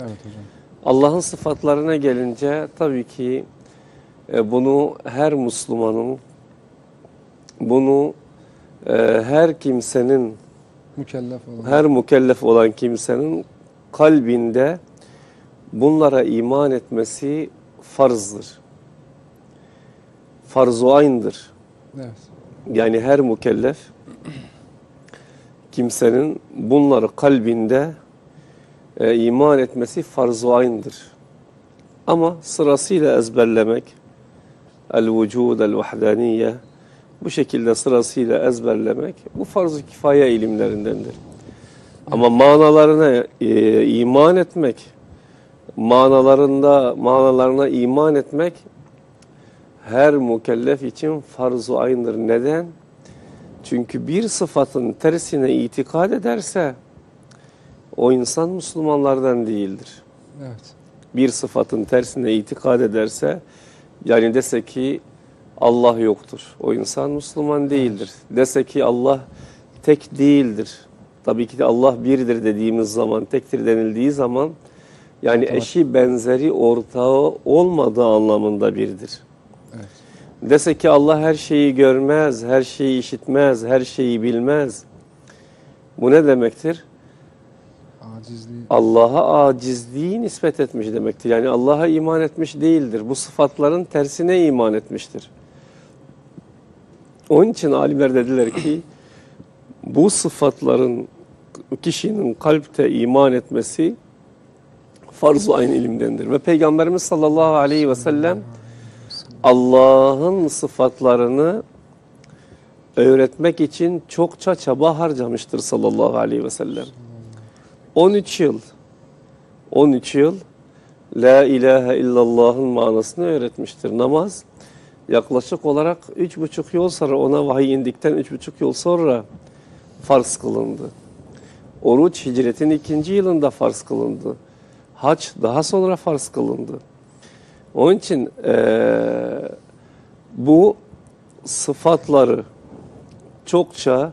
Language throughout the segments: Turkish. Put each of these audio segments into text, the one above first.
Evet hocam. Allah'ın sıfatlarına gelince tabii ki e, bunu her Müslümanın, bunu e, her kimsenin, Mükellef olan. her mükellef olan kimsenin kalbinde bunlara iman etmesi farzdır. Farz-ı ayn'dır. Evet. Yani her mükellef kimsenin bunları kalbinde e, iman etmesi farz-ı ayn'dır. Ama sırasıyla ezberlemek, el-vücud, el-vahdaniye, bu şekilde sırasıyla ezberlemek bu farz-ı kifaye ilimlerindendir. Ama manalarına e, iman etmek, manalarında manalarına iman etmek her mükellef için farz-ı. Neden? Çünkü bir sıfatın tersine itikad ederse o insan Müslümanlardan değildir. Evet. Bir sıfatın tersine itikad ederse yani dese ki Allah yoktur. O insan Müslüman değildir. Dese ki Allah tek değildir. Tabii ki de Allah birdir dediğimiz zaman, tektir denildiği zaman yani Tamam. eşi benzeri ortağı olmadığı anlamında birdir. Evet. Dese ki Allah her şeyi görmez, her şeyi işitmez, her şeyi bilmez. Bu ne demektir? Acizliği. Allah'a acizliği nispet etmiş demektir. Yani Allah'a iman etmiş değildir. Bu sıfatların tersine iman etmiştir. Onun için alimler dediler ki bu sıfatların kişinin kalpte iman etmesi farz-ı ayn ilimdendir. Ve Peygamberimiz sallallahu aleyhi ve sellem Allah'ın sıfatlarını öğretmek için çokça çaba harcamıştır sallallahu aleyhi ve sellem. 13 yıl 13 yıl La ilahe illallah'ın manasını öğretmiştir. Namaz yaklaşık olarak üç buçuk yıl sonra ona vahiy indikten üç buçuk yıl sonra farz kılındı. Oruç hicretin ikinci yılında farz kılındı. Hac daha sonra farz kılındı. Onun için eee, bu sıfatları çokça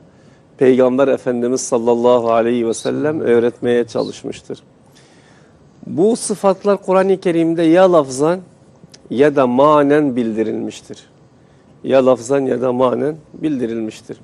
Peygamber Efendimiz sallallahu aleyhi ve sellem öğretmeye çalışmıştır. Bu sıfatlar Kur'an-ı Kerim'de ya lafzan ya da manen bildirilmiştir. Ya lafzan ya da manen bildirilmiştir.